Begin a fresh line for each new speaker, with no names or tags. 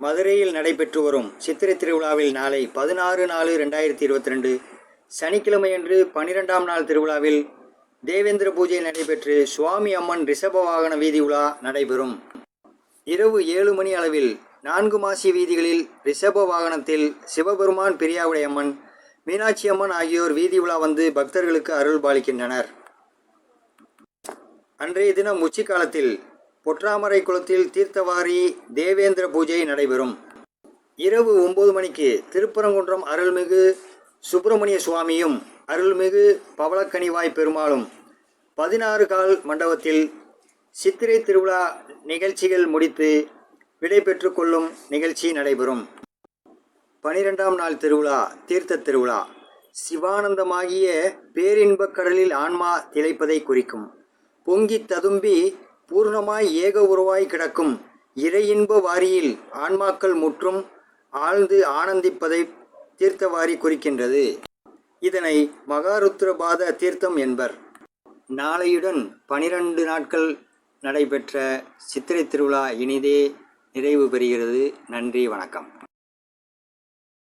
மதுரையில் நடைபெற்று வரும் சித்திரை திருவிழாவில் நாளை பதினாறு நாலு ரெண்டாயிரத்தி இருபத்தி ரெண்டு சனிக்கிழமையன்று பனிரெண்டாம் நாள் திருவிழாவில் தேவேந்திர பூஜை நடைபெற்று சுவாமி அம்மன் ரிஷப வாகன வீதி உலா நடைபெறும். இரவு ஏழு மணி அளவில் நான்கு மாசி வீதிகளில் ரிஷப வாகனத்தில் சிவபெருமான் பிரியாவுடையம்மன் மீனாட்சி அம்மன் ஆகியோர் வீதி உலா வந்து பக்தர்களுக்கு அருள் பாலிக்கின்றனர். அன்றைய தினம் உச்சிக்காலத்தில் பொற்றாமரை குளத்தில் தீர்த்தவாரி தேவேந்திர பூஜை நடைபெறும். இரவு ஒன்பது மணிக்கு திருப்பரங்குன்றம் அருள்மிகு சுப்பிரமணிய சுவாமியும் அருள்மிகு பவளக்கனிவாய் பெருமாளும் பதினாறு கால் மண்டபத்தில் சித்திரை திருவிழா நிகழ்ச்சிகள் முடித்து விடைபெற்று கொள்ளும் நிகழ்ச்சி நடைபெறும். பனிரெண்டாம் நாள் திருவிழா தீர்த்த திருவிழா. சிவானந்தமாகிய பேரின்பக் கடலில் ஆன்மா திளைப்பதை குறிக்கும். பொங்கி ததும்பி பூர்ணமாய் ஏக உருவாய் கிடக்கும். இறையின்ப வாரியில் ஆன்மாக்கள் முற்றும் ஆழ்ந்து ஆனந்திப்பதை தீர்த்தவாரி குறிக்கின்றது. இதனை மகாருத்ரபாத தீர்த்தம் என்பர். நாளையுடன் பனிரெண்டு நாட்கள் நடைபெற்ற சித்திரை திருவிழா இனிதே நிறைவு பெறுகிறது. நன்றி வணக்கம்.